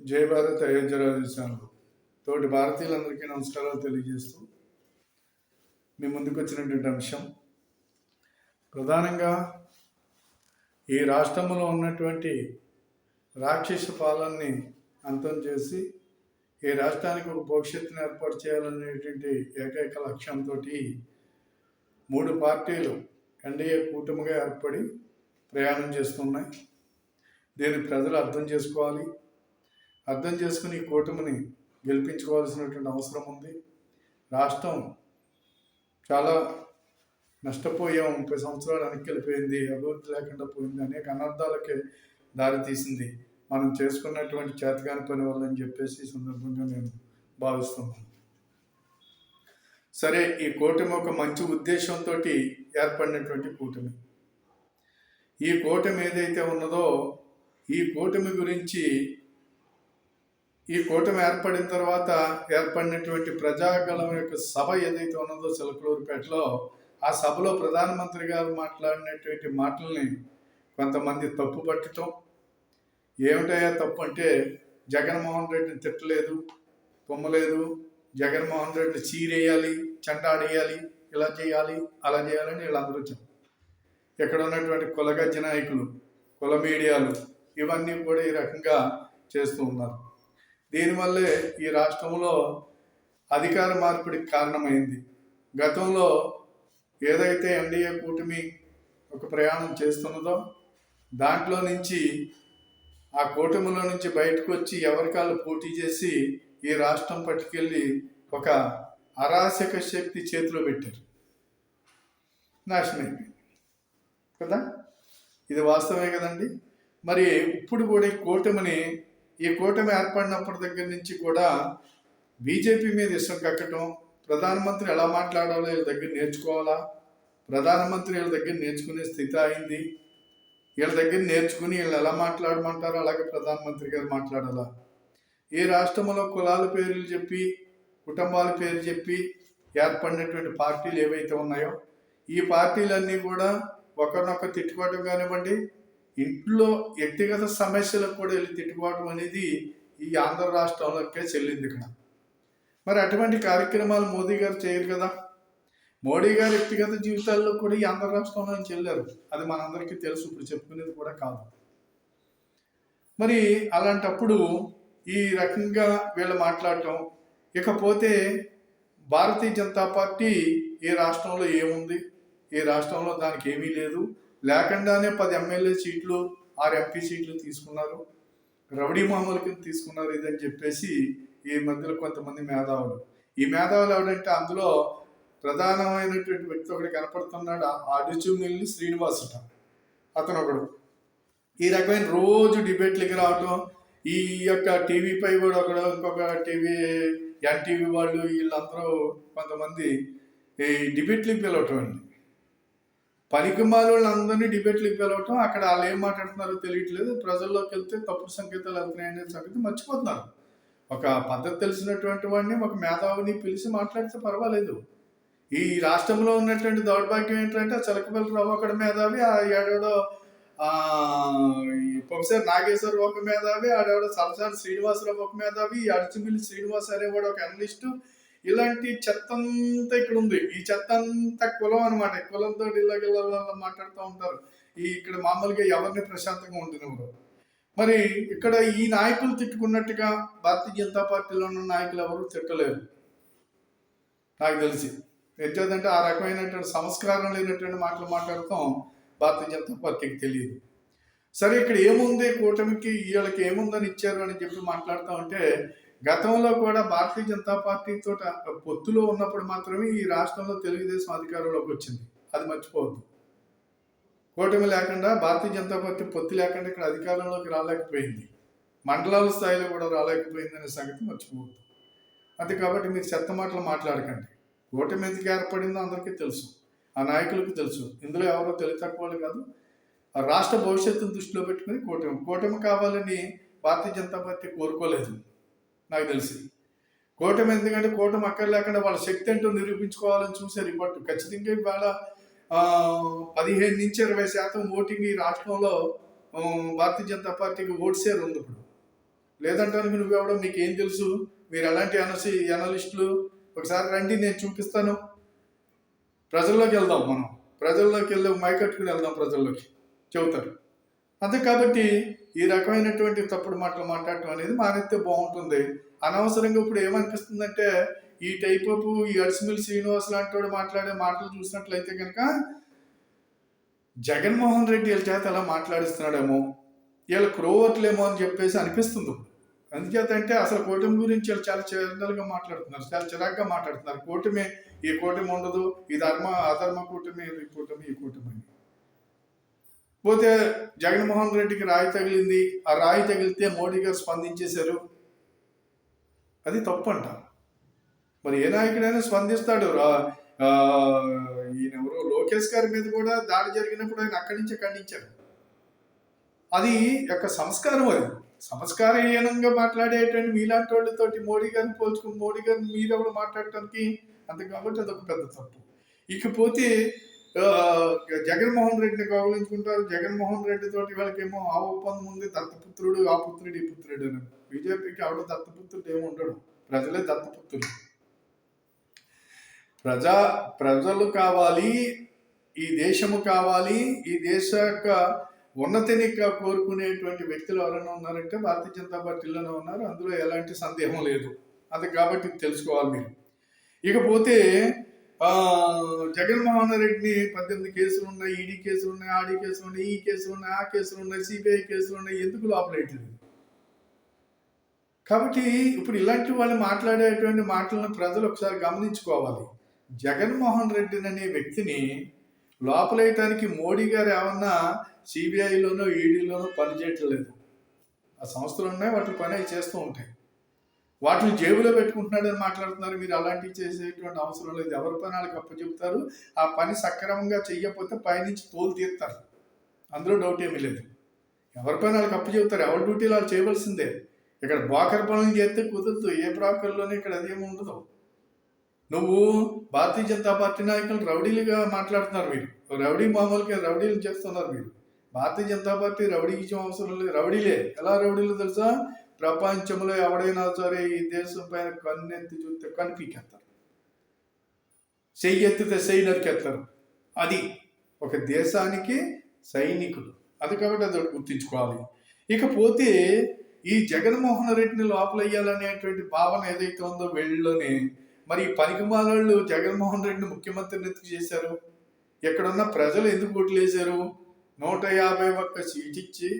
జయ భారత్ అయోధ్య తోటి భారతీయులందరికీ నమస్కారాలు తెలియజేస్తూ మీ ముందుకు వచ్చినటువంటి అంశం. ప్రధానంగా ఈ రాష్ట్రంలో ఉన్నటువంటి రాక్షస పాలనని అంతం చేసి ఈ రాష్ట్రానికి ఒక భవిష్యత్తును ఏర్పాటు చేయాలనేటువంటి ఏకైక లక్ష్యంతో మూడు పార్టీలు ఎన్డీఏ కూటమిగా ఏర్పడి ప్రయాణం చేస్తున్నాయి. దీన్ని ప్రజలు అర్థం చేసుకోవాలి. అర్థం చేసుకుని ఈ కూటమిని గెలిపించుకోవాల్సినటువంటి అవసరం ఉంది. రాష్ట్రం చాలా నష్టపోయాం ముప్పై సంవత్సరాలు వెనక్కి వెళ్ళిపోయింది అభివృద్ధి లేకుండా పోయింది అనేక అనర్థాలకి దారితీసింది మనం చేసుకున్నటువంటి చేతగాని పని వల్ల అని చెప్పేసి ఈ సందర్భంగా నేను భావిస్తున్నాను. సరే ఈ కూటమి ఒక మంచి ఉద్దేశంతో ఏర్పడినటువంటి కూటమి. ఈ కూటమి ఏదైతే ఉన్నదో ఈ కూటమి గురించి ఈ కూటమి ఏర్పడిన తర్వాత ఏర్పడినటువంటి ప్రజాగళం యొక్క సభ ఏదైతే ఉన్నదో చిలకలూరుపేటలో ఆ సభలో ప్రధానమంత్రి గారు మాట్లాడినటువంటి మాటల్ని కొంతమంది తప్పు పట్టడం ఏమిటయ్యా తప్పు అంటే జగన్మోహన్ రెడ్డిని తిట్టలేదు పొమ్మలేదు జగన్మోహన్ రెడ్డి చీరేయాలి చెంటాడేయాలి ఇలా చేయాలి అలా చేయాలని వీళ్ళందరూ చెప్పారు ఇక్కడ ఉన్నటువంటి కులగజ్జ నాయకులు కుల మీడియాలు ఇవన్నీ కూడా ఈ రకంగా చేస్తూ ఉన్నారు. దీనివల్లే ఈ రాష్ట్రంలో అధికార మార్పిడికి కారణమైంది. గతంలో ఏదైతే ఎన్డీఏ కూటమి ఒక ప్రయాణం చేస్తున్నదో దాంట్లో నుంచి ఆ కూటమిలో నుంచి బయటకు వచ్చి ఎవరికాళ్ళు పోటీ చేసి ఈ రాష్ట్రం పట్టుకెళ్ళి ఒక అరాచక శక్తి చేతిలో పెట్టారు. నాశనం అయిపోయింది కదా? ఇది వాస్తవమే కదండి? మరి ఇప్పుడు కూడా ఈ కూటమిని ఈ కూటమి ఏర్పడినప్పటి దగ్గర నుంచి కూడా బీజేపీ మీద ఇష్టం కక్కటం ప్రధానమంత్రి ఎలా మాట్లాడాలో వీళ్ళ దగ్గర నేర్చుకోవాలా? ప్రధానమంత్రి వీళ్ళ దగ్గర నేర్చుకునే స్థితి అయింది వీళ్ళ దగ్గర నేర్చుకుని వీళ్ళు ఎలా మాట్లాడమంటారో అలాగే ప్రధానమంత్రి గారు మాట్లాడాలా? ఈ రాష్ట్రంలో కులాల పేర్లు చెప్పి కుటుంబాల పేరు చెప్పి ఏర్పడినటువంటి పార్టీలు ఏవైతే ఉన్నాయో ఈ పార్టీలన్నీ కూడా ఒకరినొకరు తిట్టుకోవడం కానివ్వండి ఇంట్లో వ్యక్తిగత సమస్యలకు కూడా వెళ్ళి తిట్టుకోవడం అనేది ఈ ఆంధ్ర రాష్ట్రంలోకే చెల్లింది ఇక్కడ. మరి అటువంటి కార్యక్రమాలు మోదీ గారు చేయరు కదా? మోడీ గారు వ్యక్తిగత జీవితాల్లో కూడా ఈ ఆంధ్ర రాష్ట్రంలో నుంచి వెళ్ళారు అది మనందరికీ తెలుసు ఇప్పుడు చెప్పుకునేది కూడా కాదు. మరి అలాంటప్పుడు ఈ రకంగా వీళ్ళు మాట్లాడటం ఇకపోతే భారతీయ జనతా పార్టీ ఈ రాష్ట్రంలో ఏముంది? ఈ రాష్ట్రంలో దానికి ఏమీ లేదు. లేకుండానే పది ఎమ్మెల్యే సీట్లు ఆరు ఎంపీ సీట్లు తీసుకున్నారు. రౌడీ మామూలు కింద తీసుకున్నారు ఇదని చెప్పేసి ఈ మధ్యలో కొంతమంది మేధావులు. ఈ మేధావులు ఎవడంటే అందులో ప్రధానమైనటువంటి వ్యక్తి ఒకటి కనపడుతున్నాడు అడుచుమిల్లి శ్రీనివాసుట. అతను ఒకడు ఈ రకమైన రోజు డిబేట్లకి రావటం ఈ యొక్క టీవీపై కూడా ఒకడు ఇంకొక టీవీ ఎన్టీవీ వాళ్ళు వీళ్ళందరూ కొంతమంది ఈ డిబేట్లకి పిలవటం అండి. పనికిమాల వాళ్ళందరినీ డిబేట్లకు పిలవటం అక్కడ వాళ్ళు ఏం మాట్లాడుతున్నారో తెలియట్లేదు. ప్రజల్లోకి వెళ్తే తప్పుడు సంకేతాలు వెళ్తున్నాయనే సంగతి మర్చిపోతున్నారు. ఒక పద్ధతి తెలిసినటువంటి వాడిని ఒక మేధావిని పిలిచి మాట్లాడితే పర్వాలేదు. ఈ రాష్ట్రంలో ఉన్నటువంటి దౌర్భాగ్యం ఏంటంటే చిలకపల్లి రావు ఒకటి మేధావి ఆ ఏడోడో ఈ ప్రొఫెసర్ నాగేశ్వర ఒక మేధావి ఆడేవాడు సలసాని శ్రీనివాసరావు ఒక మేధావి ఈ అడుచుమిల్లి శ్రీనివాస్ అనేవాడు ఒక అనలిస్టు ఇలాంటి చెత్త అంతా ఇక్కడ ఉంది ఈ చెత్త అంతా కులం అనమాట కులంతో ఇళ్ళ మాట్లాడుతూ ఉంటారు. ఈ ఇక్కడ మామూలుగా ఎవరిని ప్రశాంతంగా ఉండినప్పుడు మరి ఇక్కడ ఈ నాయకులు తిట్టుకున్నట్టుగా భారతీయ జనతా పార్టీలో ఉన్న నాయకులు ఎవరు తిట్టలేరు. నాకు తెలిసి. ఎట్లేదంటే ఆ రకమైనటువంటి సంస్కారం లేనటువంటి మాటలు మాట్లాడతాం భారతీయ జనతా పార్టీకి తెలియదు. సరే ఇక్కడ ఏముంది? కూటమికి వీళ్ళకి ఏముందని ఇచ్చారు అని చెప్పి మాట్లాడుతూ ఉంటే గతంలో కూడా భారతీయ జనతా పార్టీతో పొత్తులో ఉన్నప్పుడు మాత్రమే ఈ రాష్ట్రంలో తెలుగుదేశం అధికారంలోకి వచ్చింది. అది మర్చిపోవద్దు. కూటమి లేకుండా భారతీయ జనతా పార్టీ పొత్తు లేకుండా ఇక్కడ అధికారంలోకి రాలేకపోయింది. మండలాల స్థాయిలో కూడా రాలేకపోయింది అనే సంగతి మర్చిపోవద్దు. అంతే కాబట్టి మీరు చెత్త మాటలు మాట్లాడకండి. కూటమి ఎందుకు ఏర్పడిందో అందరికీ తెలుసు. ఆ నాయకులకు తెలుసు. ఇందులో ఎవరో తెలివి తక్కువ కాదు. ఆ రాష్ట్ర భవిష్యత్తును దృష్టిలో పెట్టుకుని కూటమి కూటమి కావాలని భారతీయ జనతా పార్టీ కోరుకోలేదు. నాకు తెలిసి. కూటమి ఎందుకంటే కూటమి అక్కడ లేకుండా వాళ్ళ శక్తి ఏంటో నిరూపించుకోవాలని చూశారు ఇప్పటి ఖచ్చితంగా ఇవాళ పదిహేను నుంచి ఇరవై శాతం ఓటింగ్ ఈ రాష్ట్రంలో భారతీయ జనతా పార్టీకి ఓట్ షేర్ ఉంది ఇప్పుడు. లేదంటానికి నువ్వెవడో మీకేం తెలుసు? మీరు ఎలాంటి అనసి అనలిస్టులు ఒకసారి రండి నేను చూపిస్తాను. ప్రజల్లోకి వెళ్దాం మనం. ప్రజల్లోకి వెళ్ళి మైకట్టుకుని వెళ్దాం ప్రజల్లోకి. చెబుతారు. అంతే కాబట్టి ఈ రకమైనటువంటి తప్పుడు మాటలు మాట్లాడటం అనేది మానేస్తే బాగుంటుంది. అనవసరంగా ఇప్పుడు ఏమనిపిస్తుందంటే ఈ టైప్ ఆఫ్ ఈ అడిసిమిల్ శ్రీనివాస్ లాంటి వాడు మాట్లాడే మాటలు చూసినట్లయితే కనుక జగన్మోహన్ రెడ్డి వీళ్ళ చేత అలా మాట్లాడిస్తున్నాడేమో వీళ్ళ క్రోవర్లేమో అని చెప్పేసి అనిపిస్తుంది అందుచేత అంటే అసలు కూటమి గురించి వీళ్ళు చాలా చిరదలుగా మాట్లాడుతున్నారు చాలా చిరాగ్గా మాట్లాడుతున్నారు. కూటమి ఈ కూటమి ఉండదు ఈ ధర్మ అధర్మ కూటమి ఈ కూటమి ఈ కూటమి అని. పోతే జగన్మోహన్ రెడ్డికి రాయి తగిలింది. ఆ రాయి తగిలితే మోడీ గారు స్పందించేశారు. అది తప్పు అంట మరి ఏ నాయకుడైనా స్పందిస్తాడు. రా- ఈయన లోకేష్ గారి మీద కూడా దాడి జరిగినప్పుడు ఆయన అక్కడి నుంచే ఖండించారు. అది యొక్క సంస్కారం అది. సంస్కారహీనంగా మాట్లాడేటువంటి మీలాంటి వాళ్ళతోటి మోడీ గారిని పోల్చుకుని మోడీ గారిని మీరెవరు మాట్లాడటానికి అంత కాబట్టి అదొక పెద్ద తప్పు. ఇకపోతే జగన్మోహన్ రెడ్డిని కౌగులించుకుంటారు. జగన్మోహన్ రెడ్డి తోటి వాళ్ళకేమో ఆ ఒప్పందం ఉంది. దత్తపుత్రుడు ఆ పుత్రుడు ఈ పుత్రుడు అని. బీజేపీకి ఆవిడ దత్తపుత్రుడు ఏముంటాడు ప్రజలే దత్తపుత్రులు. ప్రజా ప్రజలు కావాలి ఈ దేశము కావాలి ఈ దేశ యొక్క ఉన్నతిని కోరుకునేటువంటి వ్యక్తులు ఎవరైనా ఉన్నారంటే భారతీయ జనతా పార్టీలోనే ఉన్నారు. అందులో ఎలాంటి సందేహం లేదు. అది కాబట్టి తెలుసుకోవాలి మీరు. ఇకపోతే జగన్మోహన్ రెడ్డిని పద్దెనిమిది కేసులు ఉన్నాయి ఈడీ కేసులు ఉన్నాయి ఆడి కేసులు ఉన్నాయి ఈ కేసులు ఉన్నాయి ఆ కేసులు ఉన్నాయి సిబిఐ కేసులు ఉన్నాయి ఎందుకు లోపలేయట్లేదు కాబట్టి ఇప్పుడు ఇలాంటి వాళ్ళు మాట్లాడేటువంటి మాటలను ప్రజలు ఒకసారి గమనించుకోవాలి. జగన్మోహన్ రెడ్డిని అనే వ్యక్తిని లోపలేయటానికి మోడీ గారు ఏమన్నా సిబిఐలోనో ఈడీలోనో పనిచేయట్లేదు ఆ సంస్థలు ఉన్నాయి వాటి పని చేస్తూ ఉంటాయి. వాటిని జేబులో పెట్టుకుంటున్నాడని మాట్లాడుతున్నారు. మీరు అలాంటివి చేసేటువంటి అవసరం లేదు. ఎవరి పని వాళ్ళకి అప్పచెప్తారు. ఆ పని సక్రమంగా చెయ్యకపోతే పైనుంచి తోలు తీస్తారు. అందులో డౌట్ ఏమీ లేదు. ఎవరి పని వాళ్ళకి అప్పచెప్తారు. ఎవరి డ్యూటీలు వాళ్ళు చేయవలసిందే. ఇక్కడ బ్రోకర్ పనులు చేస్తే కుదరదు. ఏ బ్రోకర్లోనే ఇక్కడ అదేమి ఉండదు. నువ్వు భారతీయ జనతా పార్టీ నాయకులు రౌడీలుగా మాట్లాడుతున్నారు మీరు. రౌడీ మామూలుగా రౌడీలు చేస్తున్నారు మీరు. భారతీయ జనతా పార్టీ రౌడీకి అవసరం లేదు. రౌడీలే. ఎలా రౌడీలు తెలుసా? ప్రపంచంలో ఎవడైనా సరే ఈ దేశం పైన కన్నెత్తి చూస్తే కనిపికెత్తారు చెయ్యి ఎత్తితే చెయ్యి అది ఒక దేశానికి సైనికులు. అది కాబట్టి అది గుర్తించుకోవాలి గుర్తుంచుకోవాలి. ఇకపోతే ఈ జగన్మోహన్ రెడ్డిని లోపలయ్యాలనేటువంటి భావన ఏదైతే ఉందో వీళ్ళలోనే మరి ఈ పనికిమాలోళ్ళు జగన్మోహన్ రెడ్డిని ముఖ్యమంత్రిని ఎందుకు చేశారు? ఎక్కడున్న ప్రజలు ఎందుకు ఓట్లు వేశారు? నూట యాభై ఒక్క సీట్ ఇచ్చి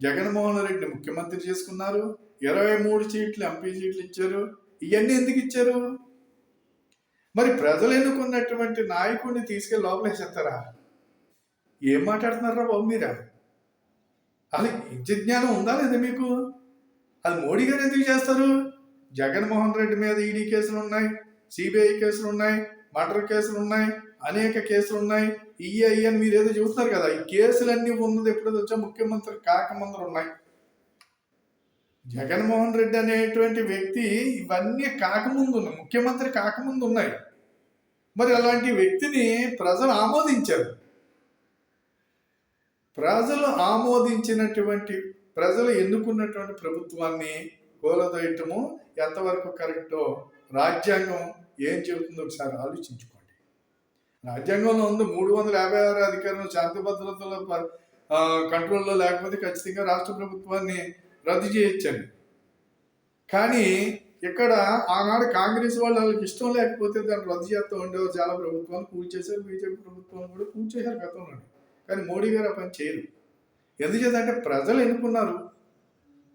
జగన్మోహన్ రెడ్డిని ముఖ్యమంత్రి చేసుకున్నారు. ఇరవై మూడు సీట్లు ఎంపీ సీట్లు ఇచ్చారు. ఇవన్నీ ఎందుకు ఇచ్చారు? మరి ప్రజలు ఎన్నుకున్నటువంటి నాయకుడిని తీసుకెళ్ళి లోపలేసేస్తారా? ఏం మాట్లాడుతున్నారా బాబు మీరా? అది ఇంటి జ్ఞానం ఉందా లేదా మీకు? అది మోడీ గారు ఎందుకు చేస్తారు? జగన్మోహన్ రెడ్డి మీద ఈడీ కేసులు ఉన్నాయి సిబిఐ కేసులు ఉన్నాయి మర్డర్ కేసులు ఉన్నాయి అనేక కేసులు ఉన్నాయి ఇయ్యి అయ్యి అని మీరు ఏదో చూస్తున్నారు కదా. ఈ కేసులన్నీ ఉన్నది ఎప్పుడైతే వచ్చా ముఖ్యమంత్రి కాకముందర ఉన్నాయి. జగన్మోహన్ రెడ్డి అనేటువంటి వ్యక్తి ఇవన్నీ కాకముందు ఉన్నాయి. ముఖ్యమంత్రి కాకముందు ఉన్నాయి. మరి అలాంటి వ్యక్తిని ప్రజలు ఆమోదించారు. ప్రజలు ఆమోదించినటువంటి ప్రజలు ఎన్నుకున్నటువంటి ప్రభుత్వాన్ని కూలదోయటము ఎంతవరకు కరెక్టో రాజ్యాంగం ఏం చెబుతుందో ఒకసారి ఆలోచించుకోండి. రాజ్యాంగంలో ఉంది. మూడు వందల యాభై ఆరు అధికారులు శాంతి భద్రతల ప- కంట్రోల్లో లేకపోతే ఖచ్చితంగా రాష్ట్ర ప్రభుత్వాన్ని రద్దు చేయొచ్చని. కానీ ఇక్కడ ఆనాడు కాంగ్రెస్ వాళ్ళు వాళ్ళకి ఇష్టం లేకపోతే దాన్ని రద్దు చేస్తూ ఉండేవారు చాలా ప్రభుత్వాలు. కూల్చేశారు బీజేపీ ప్రభుత్వాలు కూడా కూల్చేశారు గతంలో కానీ మోడీ గారు ఆ పని చేయరు. ఎందుచేతంటే ప్రజలు ఎన్నుకున్నారు.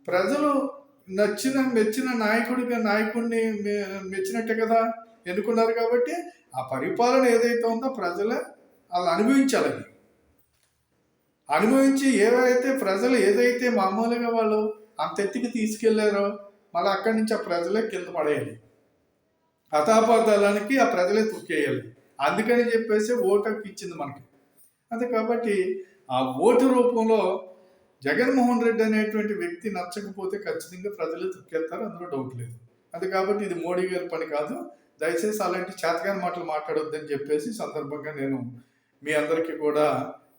ప్రజలు నచ్చిన మెచ్చిన నాయకుడిగా నాయకుడిని మె- మెచ్చినట్టే కదా. ఎన్నుకున్నారు కాబట్టి ఆ పరిపాలన ఏదైతే ఉందో ప్రజల వాళ్ళు అనుభవించాలి అనుభవించి ఏవైతే ప్రజలు ఏదైతే మామూలుగా వాళ్ళు అంత ఎత్తికి తీసుకెళ్ళారో మళ్ళీ అక్కడి నుంచి ఆ ప్రజలే కింద పడేయాలి. హతాపాతాలనికి ఆ ప్రజలే తొక్కేయాలి. అందుకని చెప్పేసి ఓటు ఇచ్చింది మనకి. అంతే కాబట్టి ఆ ఓటు రూపంలో జగన్మోహన్ రెడ్డి అనేటువంటి వ్యక్తి నచ్చకపోతే ఖచ్చితంగా ప్రజలు తొక్కేస్తారు అందులో డౌట్ లేదు. అది కాబట్టి ఇది మోడీ గారి పని కాదు దయచేసి అలాంటి చేతకాని మాటలు మాట్లాడొద్దని చెప్పేసి సందర్భంగా నేను మీ అందరికీ కూడా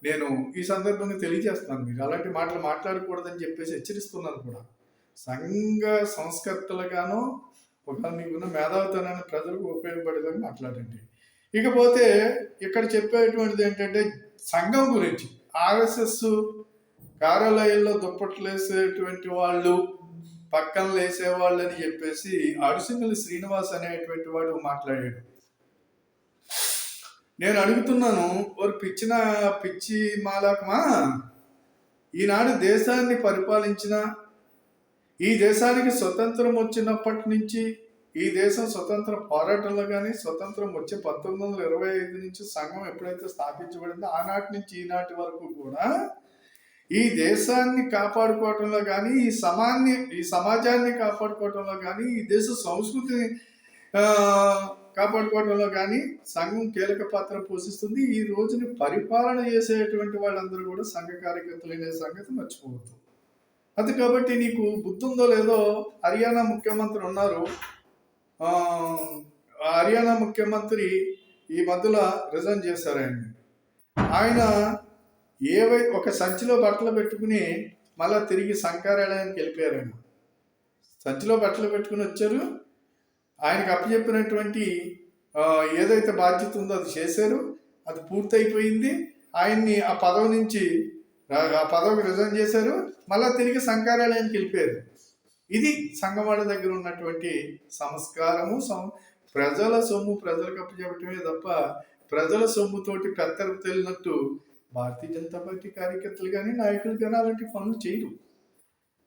నేను ఈ సందర్భంగా తెలియజేస్తున్నాను. మీరు అలాంటి మాటలు మాట్లాడకూడదని చెప్పేసి హెచ్చరిస్తున్నాను కూడా. సంఘ సంస్కర్తలుగాను ఒక మీకున్న మేధావితనాన్ని ప్రజలకు ఉపయోగపడేదని మాట్లాడండి. ఇకపోతే ఇక్కడ చెప్పేటువంటిది ఏంటంటే సంఘం గురించి ఆర్ఎస్ఎస్ కార్యాలయాల్లో దుప్పట్లు వేసేటువంటి వాళ్ళు పక్కన లేసేవాళ్ళు అని చెప్పేసి అడుసింగలి శ్రీనివాస్ అనేటువంటి వాడు మాట్లాడాడు. నేను అడుగుతున్నాను ఒక పిచ్చిన పిచ్చి మాలకమా? ఈనాడు దేశాన్ని పరిపాలించిన ఈ దేశానికి స్వతంత్రం వచ్చినప్పటి నుంచి ఈ దేశం స్వతంత్ర పోరాటంలో కానీ స్వతంత్రం వచ్చే పంతొమ్మిది వందల ఇరవై ఐదు నుంచి సంఘం ఎప్పుడైతే స్థాపించబడిందో ఆనాటి నుంచి ఈనాటి వరకు కూడా ఈ దేశాన్ని కాపాడుకోవటంలో కానీ ఈ సమాన్ని ఈ సమాజాన్ని కాపాడుకోవటంలో కానీ ఈ దేశ సంస్కృతిని కాపాడుకోవటంలో కాపాడుకోవడంలో కానీ సంఘం కీలక పాత్ర పోషిస్తుంది. ఈ రోజుని పరిపాలన చేసేటువంటి వాళ్ళందరూ కూడా సంఘ కార్యకర్తలు అనే సంగతి మర్చిపోవద్దు. అది కాబట్టి నీకు గుర్తుందో లేదో హర్యానా ముఖ్యమంత్రి ఉన్నారు. హర్యానా ముఖ్యమంత్రి ఈ మధ్యలో రిజైన్ చేశారు ఆయన ఆయన ఏవై ఒక సంచిలో బట్టలు పెట్టుకుని మళ్ళా తిరిగి సంకారాలయానికి వెళ్ళిపోయారు సంచిలో బట్టలు పెట్టుకుని వచ్చారు. ఆయనకు అప్పచెప్పినటువంటి ఏదైతే బాధ్యత ఉందో అది చేశారు. అది పూర్తయిపోయింది. ఆయన్ని ఆ పదవి నుంచి ఆ- పదవికి రిజైన్ చేశారు. మళ్ళా తిరిగి సంకారాలయానికి వెళ్ళిపోయారు. ఇది సంగవాడ దగ్గర ఉన్నటువంటి సంస్కారము సం ప్రజల సొమ్ము ప్రజలకు అప్పచెప్పటమే తప్ప ప్రజల సొమ్ముతోటి పెత్తరకు తెలినట్టు భారతీయ జనతా పార్టీ కార్యకర్తలు కానీ నాయకులు కానీ అలాంటి పనులు చేయరు.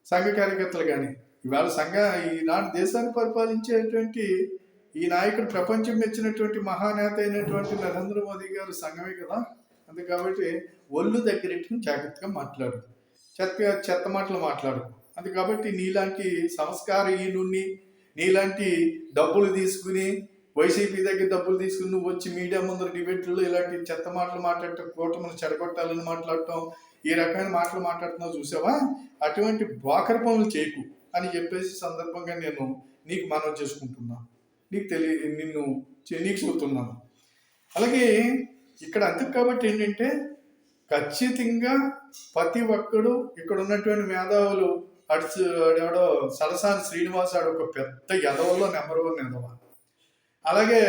సంఘ కార్యకర్తలు కానీ ఇవాళ సంఘ ఈనాడు దేశాన్ని పరిపాలించేటువంటి ఈ నాయకుడు ప్రపంచం మెచ్చినటువంటి మహానేత అయినటువంటి నరేంద్ర మోదీ గారు సంఘమే కదా. అంతే కాబట్టి ఒళ్ళు దగ్గరెట్టుకుని జాగ్రత్తగా మాట్లాడు. చెత్త చెత్త మాటలు మాట్లాడు. అంతే కాబట్టి నీలాంటి సంస్కారహీనుణ్ణి నీలాంటి డబ్బులు తీసుకుని వైసీపీ దగ్గర డబ్బులు తీసుకుని నువ్వు వచ్చి మీడియా ముందర డిబేట్లో ఇలాంటి చెత్త మాటలు మాట్లాడటం కూటమిని చెడగొట్టాలని మాట్లాడటం ఈ రకమైన మాటలు మాట్లాడుతున్నావు చూసావా? అటువంటి బాకర పనులు చేయకు అని చెప్పేసి సందర్భంగా నేను నీకు మనవి చేసుకుంటున్నా. నీకు తెలియ నిన్ను చె- నీకు చూస్తున్నాను అలాగే ఇక్కడ అంతే కాబట్టి ఏంటంటే ఖచ్చితంగా ప్రతి ఒక్కడు ఇక్కడ ఉన్నటువంటి మేధావులు అడిచి ఎవడో సరసాని శ్రీనివాస్ ఆడు ఒక పెద్ద ఎదవల్లో నెంబర్ వన్ ఎదవాలి అలాగే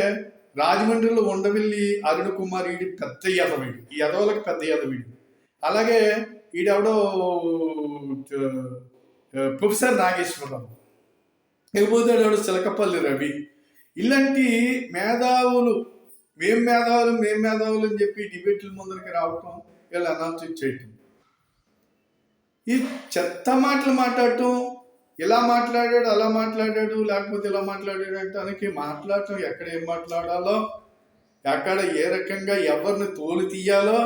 రాజమండ్రిలో ఉండవిల్లి అరుణ్ కుమార్ ఈడి పెద్ద యదవీడు ఈ యదవులకు పెద్ద యదవీడు అలాగే ఈడెవడో ప్రొఫెసర్ నాగేశ్వరరావు. ఇకపోతే ఎవడో చిలకపల్లి రవి. ఇలాంటి మేధావులు మేం మేధావులు మేం మేధావులు అని చెప్పి డిబేట్ల ముందరికి రావటం వీళ్ళు అనౌన్స్ చేయటం ఈ చెత్త మాటలు మాట్లాడటం ఇలా మాట్లాడాడు అలా మాట్లాడాడు లేకపోతే ఇలా మాట్లాడాడు తనకి మాట్లాడటం ఎక్కడ ఏం మాట్లాడాలో ఎక్కడ ఏ రకంగా ఎవరిని తోలు తీయాలో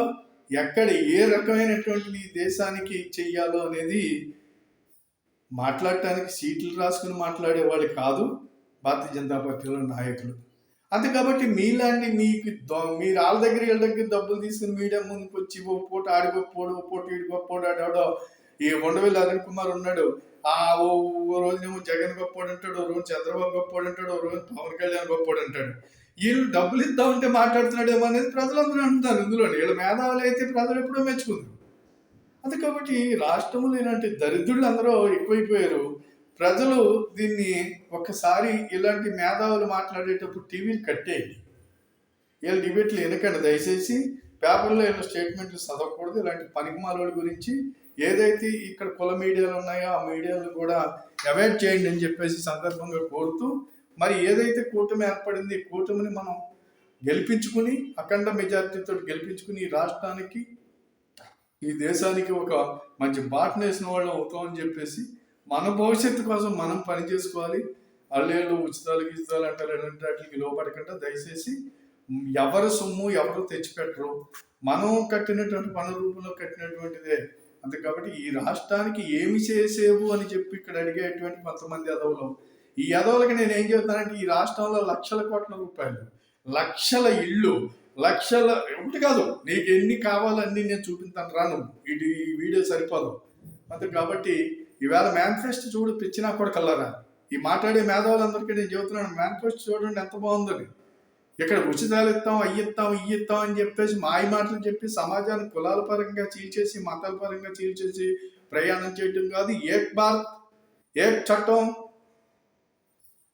ఎక్కడ ఏ రకమైనటువంటి దేశానికి చెయ్యాలో అనేది మాట్లాడటానికి సీట్లు రాసుకుని మాట్లాడే వాళ్ళు కాదు భారతీయ జనతా పార్టీలో నాయకులు. అంతే కాబట్టి మీలాంటి మీకు మీరు వాళ్ళ దగ్గర వీళ్ళ దగ్గర డబ్బులు తీసుకుని మీడియా ముందుకు వచ్చి ఓ పూట ఆడి ఓ పూట ఈడి ఆడాడో ఈ ఉండవల్లి అరుణ్ కుమార్ ఉన్నాడు. ఆ ఓ ఓ రోజునేమో జగన్ గొప్పోడు అంటాడు ఓ రోజు చంద్రబాబు గొప్పోడు అంటాడు ఓ రోజు పవన్ కళ్యాణ్ గొప్పోడు అంటాడు. వీళ్ళు డబ్బులు ఇద్దామంటే మాట్లాడుతున్నాడేమో అనేది ప్రజలందరూ అంటున్నారు ఇందులో. వీళ్ళ మేధావులు అయితే ప్రజలు ఎప్పుడో మెచ్చుకుంది అది కాబట్టి రాష్ట్రంలో ఇలాంటి దరిద్రులు అందరూ ఎక్కువైపోయారు. ప్రజలు దీన్ని ఒక్కసారి ఇలాంటి మేధావులు మాట్లాడేటప్పుడు టీవీలు కట్టేయండి. వీళ్ళ డిబేట్లు వెనకండి. దయచేసి పేపర్లో వీళ్ళ స్టేట్మెంట్లు చదవకూడదు. ఇలాంటి పనికిమాలోడి గురించి ఏదైతే ఇక్కడ కుల మీడియాలు ఉన్నాయో ఆ మీడియాలు కూడా అవాయిడ్ చేయండి అని చెప్పేసి సందర్భంగా కోరుతూ మరి ఏదైతే కూటమి ఏర్పడింది కూటమిని మనం గెలిపించుకుని అఖండ మెజార్టీతో గెలిపించుకుని ఈ రాష్ట్రానికి ఈ దేశానికి ఒక మంచి బాటను వేసిన వాళ్ళు అవుతామని చెప్పేసి మన భవిష్యత్తు కోసం మనం పని చేసుకోవాలి. అల్లేళ్ళు ఉచితాలు గిస్తాలు అంటారు ఇలాంటి వాటికి లోపడకుండా దయచేసి ఎవరు సొమ్ము ఎవరు తెచ్చిపెట్టరు. మనం కట్టినటువంటి పనుల రూపంలో కట్టినటువంటిదే అంతే కాబట్టి ఈ రాష్ట్రానికి ఏమి చేసేవు అని చెప్పి ఇక్కడ అడిగేటువంటి కొంతమంది యదవులు. ఈ యదవులకి నేను ఏం చెబుతానంటే ఈ రాష్ట్రంలో లక్షల కోట్ల రూపాయలు లక్షల ఇళ్ళు లక్షల ఒకటి కాదు నీకు ఎన్ని కావాలన్నీ నేను చూపించాను రాను. ఇది ఈ వీడియో సరిపోదు. అంతే కాబట్టి ఈవేళ మేనిఫెస్టో చూడు పిచ్చినా కూడా కలరా ఈ మాట్లాడే మేధావులందరికీ నేను చెబుతున్నాను మేనిఫెస్టో చూడండి ఎంత బాగుందని. ఇక్కడ ఉచితాలు ఇస్తాం అవి ఇస్తాం ఇయ్యి ఇస్తాం అని చెప్పేసి మాయ మాటలు చెప్పి సమాజాన్ని కులాల పరంగా చీల్చేసి మతాల పరంగా చీల్చేసి ప్రయాణం చేయటం కాదు. ఏక్ భారత్ ఏక్ చట్టం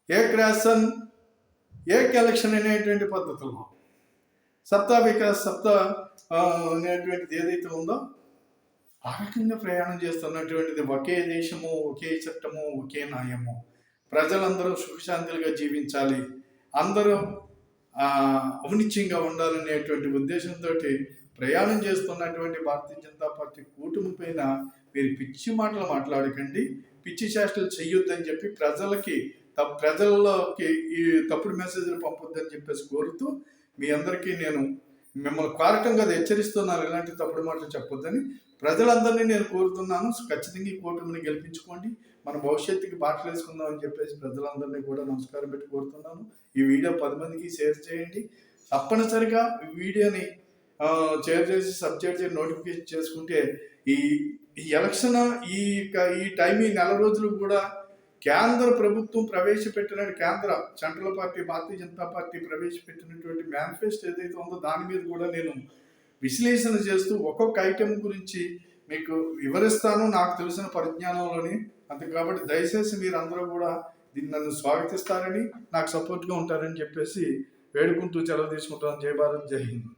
ఏక్ రేషన్ ఏక్ ఎలక్షన్ అనేటువంటి పద్ధతుల్లో సప్తా వికాస్ సప్తా అనేటువంటిది ఏదైతే ఉందో ఆ రకంగా ప్రయాణం చేస్తున్నటువంటిది ఒకే దేశము ఒకే చట్టము ఒకే న్యాయము. ప్రజలందరూ సుఖశాంతులుగా జీవించాలి. అందరూ ఔనిత్యంగా ఉండాలనేటువంటి ఉద్దేశంతో ప్రయాణం చేస్తున్నటువంటి భారతీయ జనతా పార్టీ కూటమి పైన మీరు పిచ్చి మాటలు మాట్లాడకండి పిచ్చి చేష్టలు చెయ్యొద్దని చెప్పి ప్రజలకి ప్రజల్లోకి ఈ తప్పుడు మెసేజ్లు పంపొద్దని చెప్పేసి కోరుతూ మీ అందరికీ నేను మిమ్మల్ని కారకంగా హెచ్చరిస్తున్నాను ఇలాంటి తప్పుడు మాటలు చెప్పొద్దని ప్రజలందరినీ నేను కోరుతున్నాను. ఖచ్చితంగా ఈ కూటమిని గెలిపించుకోండి. మన భవిష్యత్తుకి బాటలు వేసుకుందాం అని చెప్పేసి ప్రజలందరినీ కూడా నమస్కారం పెట్టి కోరుతున్నాను. ఈ వీడియో పది మందికి షేర్ చేయండి. తప్పనిసరిగా ఈ వీడియోని షేర్ చేసి సబ్జెక్ట్ చేసి నోటిఫికేషన్ చేసుకుంటే ఈ ఎలక్షన్ ఈ ఈ టైం ఈ నెల రోజులు కూడా కేంద్ర ప్రభుత్వం ప్రవేశపెట్టిన కేంద్ర central party Bharatiya Janata party ప్రవేశపెట్టినటువంటి మేనిఫెస్టో ఏదైతే ఉందో దాని మీద కూడా నేను విశ్లేషణ చేస్తూ ఒక్కొక్క ఐటెం గురించి మీకు వివరిస్తాను. నాకు తెలిసిన పరిజ్ఞానంలోని అంతే కాబట్టి దయచేసి మీరు అందరూ కూడా దీన్ని నన్ను స్వాగతిస్తారని నాకు సపోర్ట్గా ఉంటారని చెప్పేసి వేడుకుంటూ సెలవు తీసుకుంటాను జై భారత్ జై హింద్.